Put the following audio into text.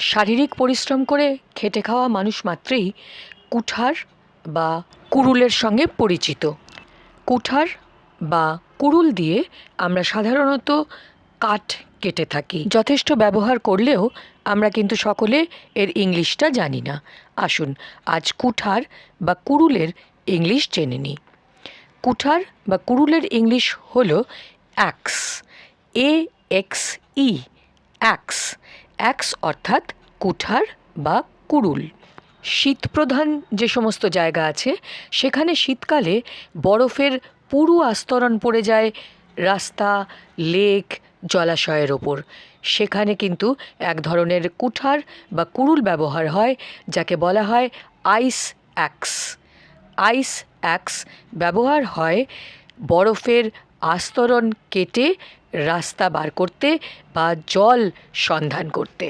শারীরিক পরিশ্রম করে খেটে খাওয়া মানুষ মাত্রেই কুঠার বা কুড়ুলের সঙ্গে পরিচিত। কুঠার বা কুড়ুল দিয়ে আমরা সাধারণত কাঠ কেটে থাকি। যথেষ্ট ব্যবহার করলেও আমরা কিন্তু সকলে এর ইংলিশটা জানি না। আসুন, আজ কুঠার বা কুড়ুলের ইংলিশ জেনে নিই। কুঠার বা কুড়ুলের ইংলিশ হলো অ্যাক্স, এ এক্স ই, অ্যাক্স। অ্যাক্স অর্থাৎ কুঠার বা কুড়ুল। শীতপ্রধান যে সমস্ত জায়গা আছে, সেখানে শীতকালে বরফের পুরু আস্তরণ পড়ে যায় রাস্তা, লেক, জলাশয়ের ওপর। সেখানে কিন্তু এক ধরনের কুঠার বা কুড়ুল ব্যবহার হয়, যাকে বলা হয় আইস অ্যাক্স আইস অ্যাক্স ব্যবহার হয় বরফের আস্তরণ কেটে রাস্তা বার করতে বা জল সন্ধান করতে।